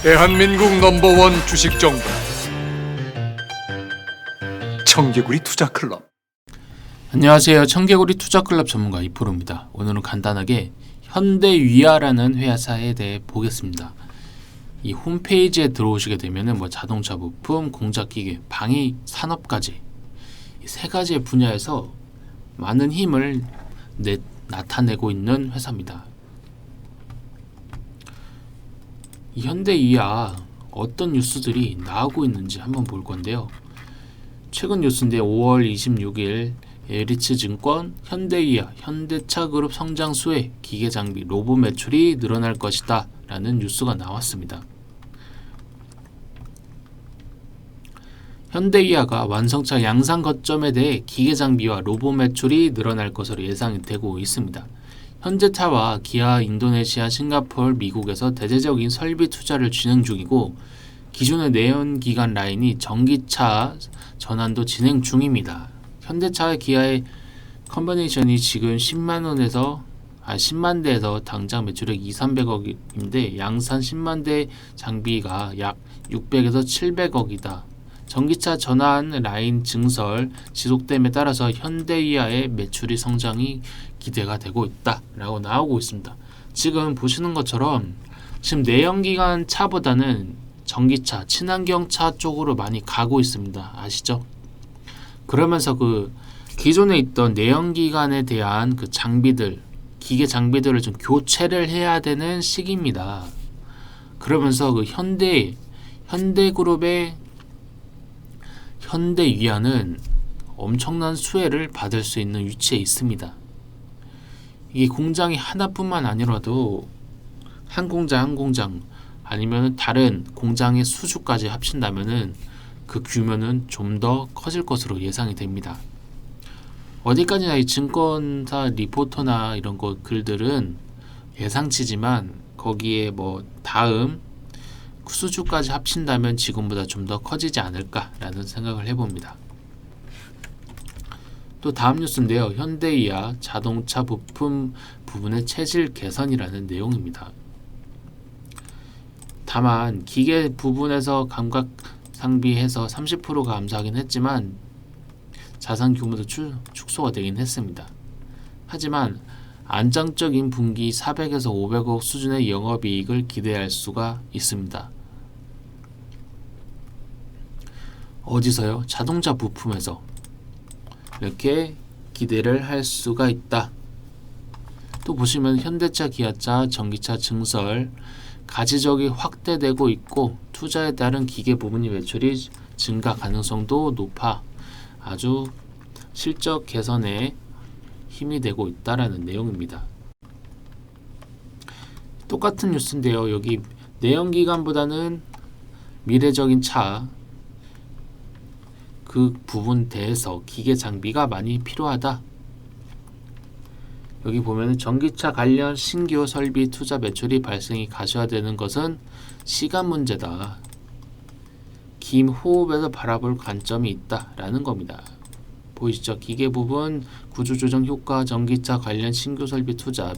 대한민국 넘버원 주식 정보 청개구리 투자 클럽 안녕하세요. 청개구리 투자 클럽 전문가 이프로입니다. 오늘은 간단하게 현대위아라는 회사에 대해 보겠습니다. 이 홈페이지에 들어오시게 되면은 뭐 자동차 부품, 공작기계, 방위 산업까지 이세 가지의 분야에서 많은 힘을 내, 나타내고 있는 회사입니다. 이 현대위아 어떤 뉴스들이 나오고 있는지 한번 볼 건데요. 최근 뉴스인데 5월 26일 에리츠 증권, 현대이아, 현대차그룹 성장 수혜, 기계 장비, 로봇 매출이 늘어날 것이다 라는 뉴스가 나왔습니다. 현대이아가 완성차 양산 거점에 대해 기계 장비와 로봇 매출이 늘어날 것으로 예상이 되고 있습니다. 현대차와 기아, 인도네시아, 싱가포르, 미국에서 대대적인 설비 투자를 진행 중이고 기존의 내연기관 라인이 전기차 전환도 진행 중입니다. 현대차와 기아의 컨버네이션이 지금 10만 원에서 아 10만 대에서 당장 매출액 2, 300억인데 양산 10만 대 장비가 약 600에서 700억이다. 전기차 전환 라인 증설 지속됨에 따라서 현대이아의 매출이 성장이 기대가 되고 있다라고 나오고 있습니다. 지금 보시는 것처럼 지금 내연기관 차보다는 전기차, 친환경 차 쪽으로 많이 가고 있습니다. 아시죠? 그러면서 그 기존에 있던 내연기관에 대한 그 장비들, 기계 장비들을 좀 교체를 해야 되는 시기입니다. 그러면서 그 현대 현대그룹의 현대 위안은 엄청난 수혜를 받을 수 있는 위치에 있습니다. 이게 공장이 하나뿐만 아니라도 한 공장 한 공장 아니면 다른 공장의 수주까지 합친다면은 그 규모는 좀 더 커질 것으로 예상이 됩니다. 어디까지나 이 증권사 리포터나 이런 거 글들은 예상치지만 거기에 뭐 다음 수주까지 합친다면 지금보다 좀 더 커지지 않을까라는 생각을 해봅니다. 또 다음 뉴스인데요. 현대이아 자동차 부품 부분의 체질 개선이라는 내용입니다. 다만 기계 부분에서 감각 상비해서 30%가 감소하긴 했지만 자산 규모도 추, 축소가 되긴 했습니다. 하지만 안정적인 분기 400에서 500억 수준의 영업이익을 기대할 수가 있습니다. 어디서요? 자동차 부품에서 이렇게 기대를 할 수가 있다. 또 보시면 현대차, 기아차, 전기차 증설 가지적이 확대되고 있고 투자에 따른 기계 부분이 매출이 증가 가능성도 높아 아주 실적 개선에 힘이 되고 있다라는 내용입니다. 똑같은 뉴스인데요. 여기 내연기관보다는 미래적인 차, 그 부분 대해서 기계 장비가 많이 필요하다. 여기 보면 전기차 관련 신규 설비 투자 매출이 발생이 가셔야되는 것은 시간 문제다. 긴 호흡에서 바라볼 관점이 있다라는 겁니다. 보이시죠? 기계 부분 구조조정 효과 전기차 관련 신규 설비 투자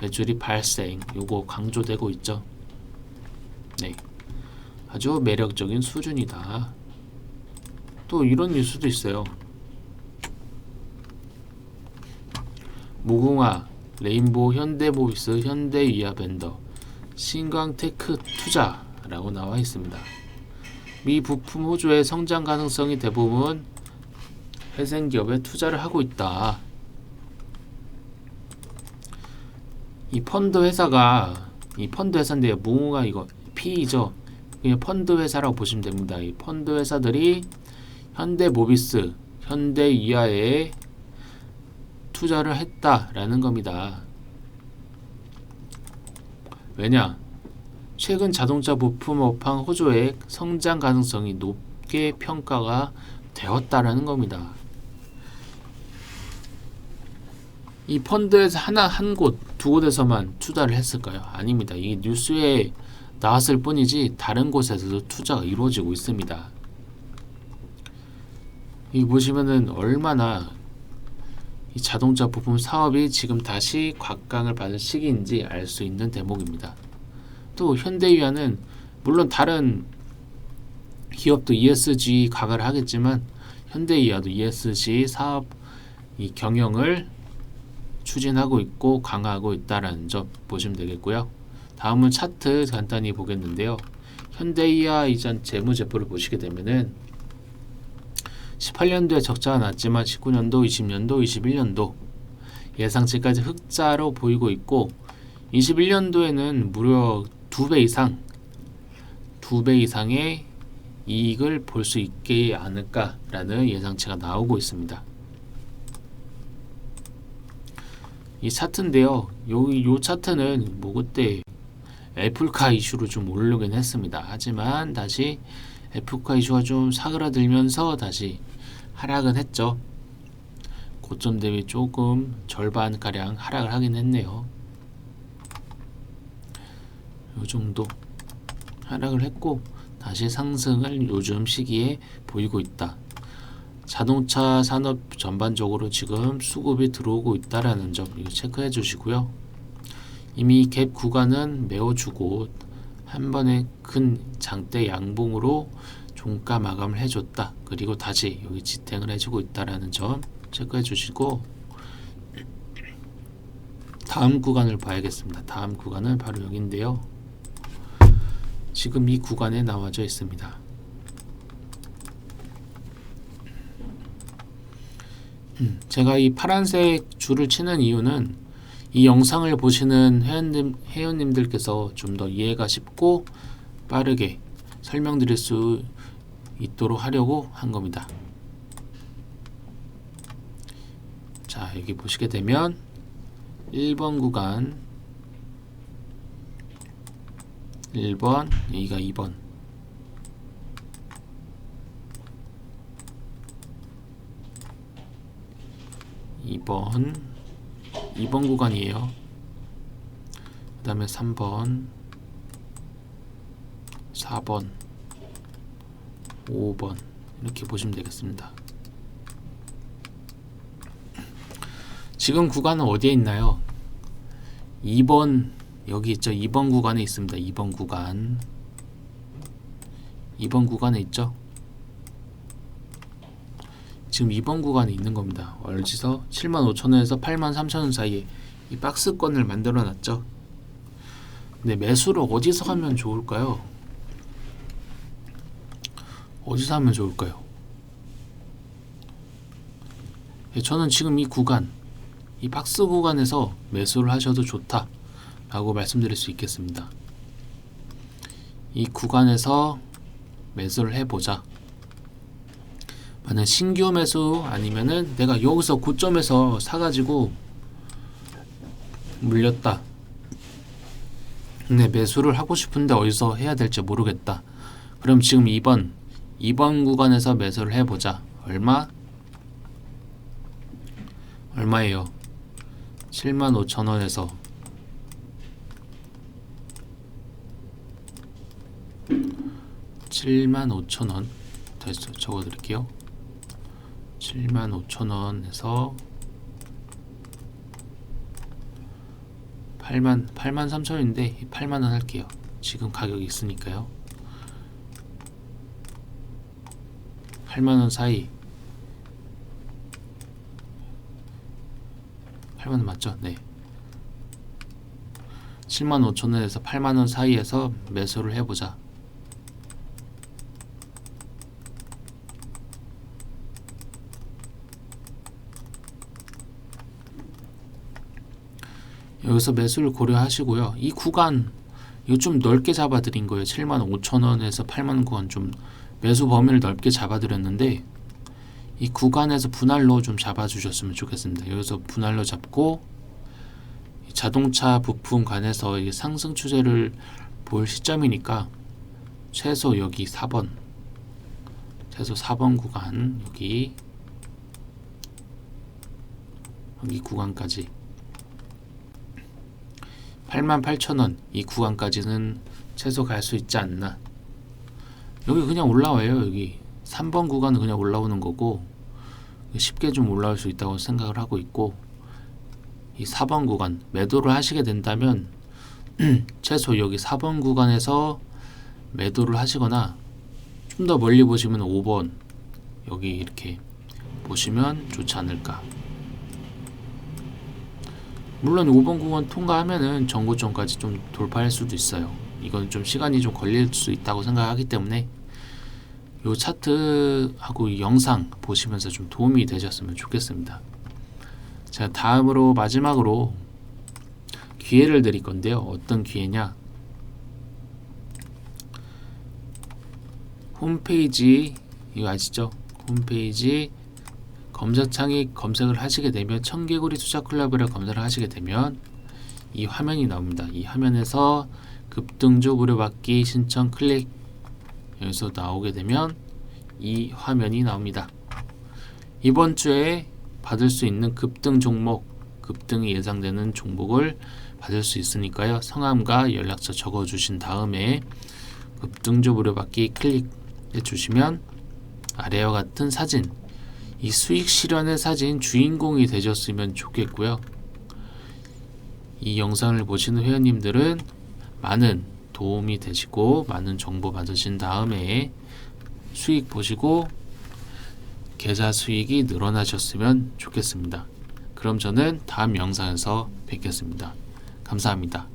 매출이 발생 요거 강조되고 있죠. 네. 아주 매력적인 수준이다. 또 이런 뉴스도 있어요. 무궁화, 레인보우, 현대모비스, 현대위아벤더, 신광테크 투자라고 나와 있습니다. 미 부품 호주의 성장 가능성이 대부분 회생 기업에 투자를 하고 있다. 이 펀드 회사가 이 펀드 회사인데요. 무궁화 이거 P죠. 그냥 펀드 회사라고 보시면 됩니다. 이 펀드 회사들이 현대 모비스, 현대이아에 투자를 했다라는 겁니다. 왜냐? 최근 자동차 부품 업황 호조의 성장 가능성이 높게 평가가 되었다라는 겁니다. 이 펀드에서 하나 한 곳, 두 곳에서만 투자를 했을까요? 아닙니다. 이 뉴스에 나왔을 뿐이지 다른 곳에서도 투자가 이루어지고 있습니다. 이 보시면은 얼마나 이 자동차 부품 사업이 지금 다시 곽강을 받은 시기인지 알 수 있는 대목입니다. 또 현대위아는 물론 다른 기업도 ESG 각을 하겠지만 현대이하도 ESG 사업 이 경영을 추진하고 있고 강화하고 있다라는 점 보시면 되겠고요. 다음은 차트 간단히 보겠는데요. 현대이하 이전 재무제표를 보시게 되면은 18년도에 적자가 났지만 19년도, 20년도, 21년도 예상치까지 흑자로 보이고 있고 21년도에는 무려 두배 이상 두배 이상의 이익을 볼 수 있게 않을까라는 예상치가 나오고 있습니다. 이 차트인데요. 요, 요 차트는 뭐 그때 애플카 이슈로 좀 오르긴 했습니다. 하지만 다시 애플카 이슈가 좀 사그라들면서 다시 하락은 했죠. 고점 대비 조금 절반 가량 하락을 하긴 했네요. 요 정도 하락을 했고 다시 상승을 요즘 시기에 보이고 있다. 자동차 산업 전반적으로 지금 수급이 들어오고 있다라는 점 체크해 주시고요. 이미 갭 구간은 메워주고 한 번에 큰 장대 양봉으로 종가 마감을 해줬다. 그리고 다시 여기 지탱을 해주고 있다라는 점 체크해 주시고 다음 구간을 봐야겠습니다. 다음 구간은 바로 여기인데요. 지금 이 구간에 나와져 있습니다. 음, 제가 이 파란색 줄을 치는 이유는 이 영상을 보시는 회원님, 회원님들께서 좀 더 이해가 쉽고 빠르게 설명드릴 수 있도록 하려고 한 겁니다. 자, 여기 보시게 되면 1번 구간 1번, 여기가 2번 2번 2번 구간이에요. 그 다음에 3번 4번 5번 이렇게 보시면 되겠습니다. 지금 구간은 어디에 있나요? 2번 여기 있죠. 2번 구간에 있습니다. 2번 구간 2번 구간에 있죠. 지금 2번 구간에 있는 겁니다. 어디서 75,000원에서 83,000원 사이에 이 박스권을 만들어 놨죠. 근데 매수를 어디서 하면 좋을까요? 어디서 하면 좋을까요? 예, 저는 지금 이 구간, 이 박스 구간에서 매수를 하셔도 좋다 라고 말씀드릴 수 있겠습니다. 이 구간에서 매수를 해보자. 만약 신규 매수 아니면은 내가 여기서 고점에서 사가지고 물렸다. 근데 매수를 하고 싶은데 어디서 해야 될지 모르겠다. 그럼 지금 2번 2번 구간에서 매수를 해보자. 얼마? 얼마예요? 75,000원에서 75,000원 다시 적어 드릴게요. 75,000원에서 8만 8만 3천원인데 8만 원 할게요. 지금 가격이 있으니까요. 8만 원 사이 8만 원 맞죠? 네. 7만 5천 원에서 8만 원 사이에서 매수를 해보자. 여기서 매수를 고려하시고요. 이 구간 이거 좀 넓게 잡아드린 거예요. 7만 5천 원에서 8만 구간 좀 매수 범위를 넓게 잡아드렸는데 이 구간에서 분할로 좀 잡아주셨으면 좋겠습니다. 여기서 분할로 잡고 이 자동차 부품 이 상승 추세를 볼 시점이니까 최소 여기 4번 최소 4번 구간 여기 여기 구간까지 88,000원. 이 구간까지는 최소 갈 수 있지 않나. 여기 그냥 올라와요 여기. 3번 구간은 그냥 올라오는 거고 쉽게 좀 올라올 수 있다고 생각을 하고 있고 이 4번 구간 매도를 하시게 된다면 최소 여기 4번 구간에서 매도를 하시거나 좀 더 멀리 보시면 5번 여기 이렇게 보시면 좋지 않을까. 물론 5번 구간 통과하면은 정고점까지 좀 돌파할 수도 있어요. 이건 좀 시간이 좀 걸릴 수 있다고 생각하기 때문에 요 차트하고 이 영상 보시면서 좀 도움이 되셨으면 좋겠습니다. 자, 다음으로 마지막으로 기회를 드릴 건데요. 어떤 기회냐? 홈페이지 이거 아시죠? 홈페이지 검색창에 검색을 하시게 되면 청개구리 투자 클럽을 검색을 하시게 되면 이 화면이 나옵니다. 이 화면에서 급등주 무료받기 신청 클릭 여기서 나오게 되면 이 화면이 나옵니다. 이번 주에 받을 수 있는 급등 종목, 급등이 예상되는 종목을 받을 수 있으니까요. 성함과 연락처 적어 주신 다음에 급등주 무료받기 클릭해 주시면 아래와 같은 사진 이 수익 실현의 사진 주인공이 되셨으면 좋겠고요. 이 영상을 보시는 회원님들은 많은 도움이 되시고 많은 정보 받으신 다음에 수익 보시고 계좌 수익이 늘어나셨으면 좋겠습니다. 그럼 저는 다음 영상에서 뵙겠습니다. 감사합니다.